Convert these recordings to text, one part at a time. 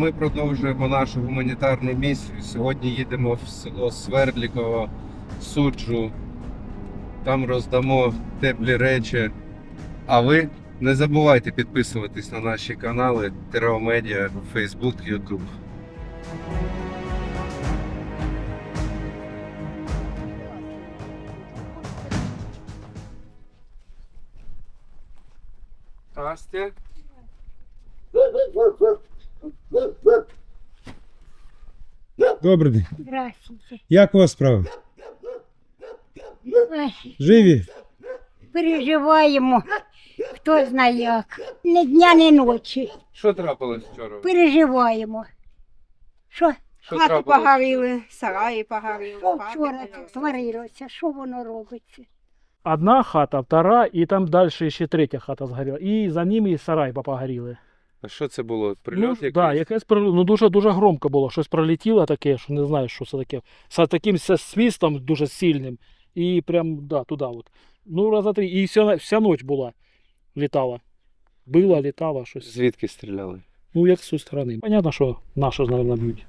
Ми продовжуємо нашу гуманітарну місію. Сьогодні їдемо в село Свердліково, суджу. Там роздамо теплі речі. А ви не забувайте підписуватись на наші канали Тереомедіа, Facebook, YouTube. Настя? Добрий день. Здравствуйте. Як у вас справи? Ой, Живі? переживаємо. Хто знає як. Не дня, не ночі. Що трапилось вчора? Переживаємо. Що, Що Хати трапилось? погоріли, сараї погоріли. що хати вчора погоріли. творилося? Що воно робиться? Одна хата, втора, і там далі ще третя хата згоріла. І за ними і сарай погоріли. А що це було? Ну, Прильот якийсь? да, якесь прильот. Ну дуже дуже громко було. Щось пролетіло таке, що не знаю, що це таке. З таким свістом свистом дуже сильним. І прям да, туди. От. Ну, раза три. І вся, вся ніч була. Літала. Била, літала щось. Звідки стріляли? Ну, як з цієї сторони. Понятно, що наші, мабуть, б'ють.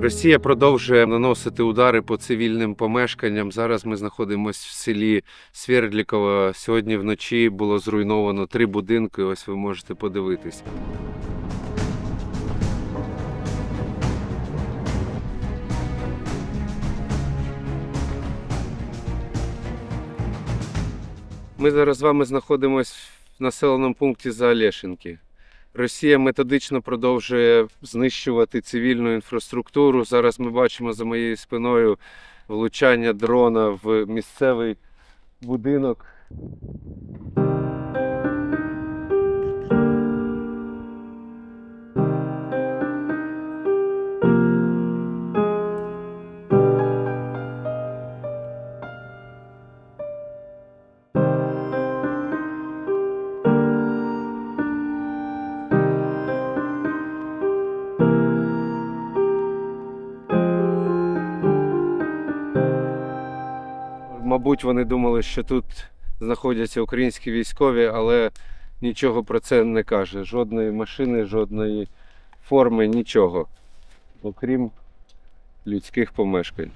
Росія продовжує наносити удари по цивільним помешканням. Зараз ми знаходимося в селі Свердліково. Сьогодні вночі було зруйновано три будинки. Ось ви можете подивитись. Ми зараз з вами знаходимося в населеному пункті Заолешенки. Росія методично продовжує знищувати цивільну інфраструктуру. Зараз ми бачимо за моєю спиною влучання дрона в місцевий будинок. Мабуть, вони думали, що тут знаходяться українські військові, але нічого про це не каже. Жодної машини, жодної форми, нічого, окрім людських помешкань.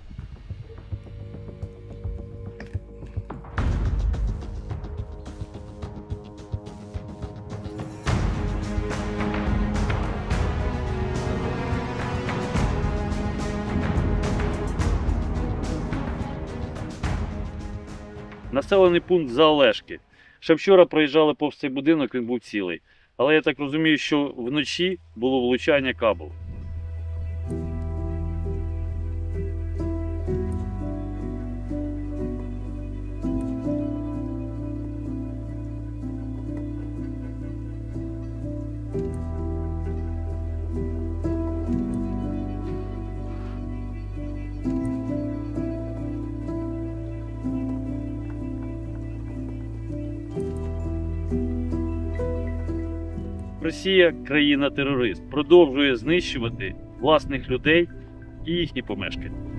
Населений пункт Заолешки. Ще вчора проїжджали повз цей будинок, він був цілий. Але я так розумію, що вночі було влучання кабелу. Росія країна-терорист, продовжує знищувати власних людей і їхні помешкання.